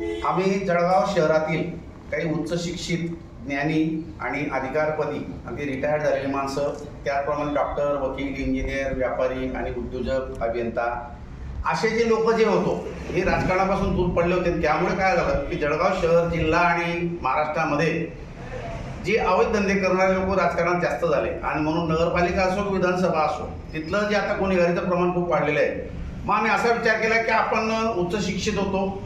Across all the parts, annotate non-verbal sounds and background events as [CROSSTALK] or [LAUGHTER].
आम्ही जळगाव शहरातील काही उच्च शिक्षित ज्ञानी आणि अधिकारपदी अगदी रिटायर्ड झालेली माणसं त्याचप्रमाणे डॉक्टर वकील इंजिनियर व्यापारी आणि उद्योजक अभियंता असे जे लोक जे होतो हे राजकारणापासून दूर पडले होते. त्यामुळे काय झालं की जळगाव शहर जिल्हा आणि महाराष्ट्रामध्ये जे अवैध धंदे करणारे लोक राजकारणात जास्त झाले. आणि म्हणून नगरपालिका असो की विधानसभा असो तिथलं जे आता कोणी घरीचं प्रमाण खूप वाढलेलं आहे. मग आम्ही असा विचार केला की आपण उच्च शिक्षित होतो.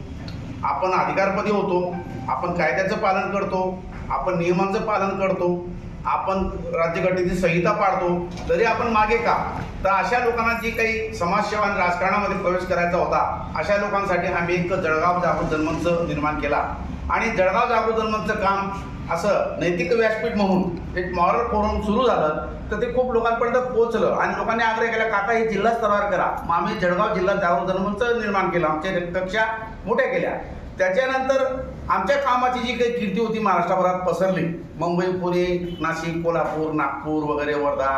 आपण अधिकारपदी होतो आपण कायद्याचं पालन करतो आपण नियमांचं पालन करतो आपण राज्यघटनेची संहिता पाळतो तरी आपण मागे का तर अशा लोकांना जी काही समाजसेवा आणि राजकारणामध्ये प्रवेश करायचा होता अशा लोकांसाठी आम्ही एक जळगाव जागृत जनमंच निर्माण केला. आणि जळगाव जागृत जनमंचचं काम असं नैतिक व्यासपीठ म्हणून एक मॉरल फोरम सुरू झालं तर ते खूप लोकांपर्यंत पोहोचलं. आणि लोकांनी आग्रह केला काका हे जिल्हा स्तरावर करा. मग आम्ही जळगाव जिल्हा जागृत जनमंच निर्माण केलं आमच्या कक्षा मोठ्या केल्या. त्याच्यानंतर आमच्या कामाची जी काही कीर्ती होती महाराष्ट्रभरात पसरली. मुंबई पुणे नाशिक कोल्हापूर नागपूर वगैरे वर्धा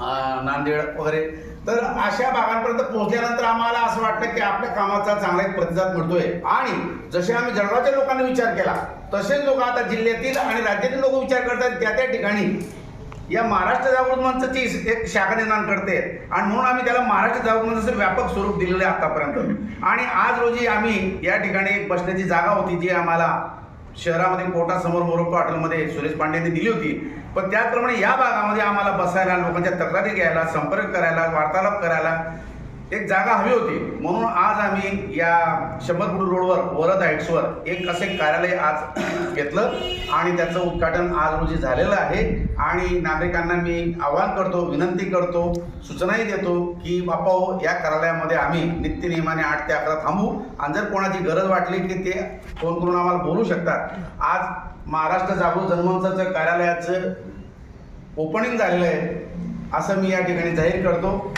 नांदेड वगैरे. तर अशा भागांपर्यंत पोहोचल्यानंतर आम्हाला असं वाटतं की आपल्या कामाचा चांगला एक प्रतिसाद मिळतोय आणि जसे आम्ही जळगावच्या लोकांनी विचार केला तसेच लोक आता जिल्ह्यातील आणि राज्यातील लोक विचार करतात त्या त्या ठिकाणी या महाराष्ट्र जागृत मंचची एक शाखा निर्माण करते. आणि म्हणून आम्ही त्याला महाराष्ट्र जागृत मंचाचं व्यापक स्वरूप दिलेलं आहे आतापर्यंत. आणि आज रोजी आम्ही या ठिकाणी एक बसण्याची जागा होती जी आम्हाला शहरामध्ये कोर्टासमोर मोरोक्को हॉटेलमध्ये सुरेश पांडेंनी दिली होती. पण त्याचप्रमाणे या भागामध्ये आम्हाला बसायला लोकांच्या तक्रारी घ्यायला संपर्क करायला वार्तालाप करायला एक जागा हवी होती. म्हणून आज आम्ही या शंभरपूर रोडवर वरद हाईट्सवर एक असे कार्यालय आज [CLEARS THROAT] घेतलं आणि त्याचं उद्घाटन आज रोजी झालेलं आहे. आणि नागरिकांना मी आवाहन करतो विनंती करतो सूचनाही देतो की बापा हो या कार्यालयामध्ये आम्ही नित्यनियमाने आठ ते अकरा थांबू. आणि जर कोणाची गरज वाटली की ते फोन करून आम्हाला बोलू शकतात. आज महाराष्ट्र जागृत जनमंचाचं कार्यालयाचं ओपनिंग झालेलं आहे असं मी या ठिकाणी जाहीर करतो.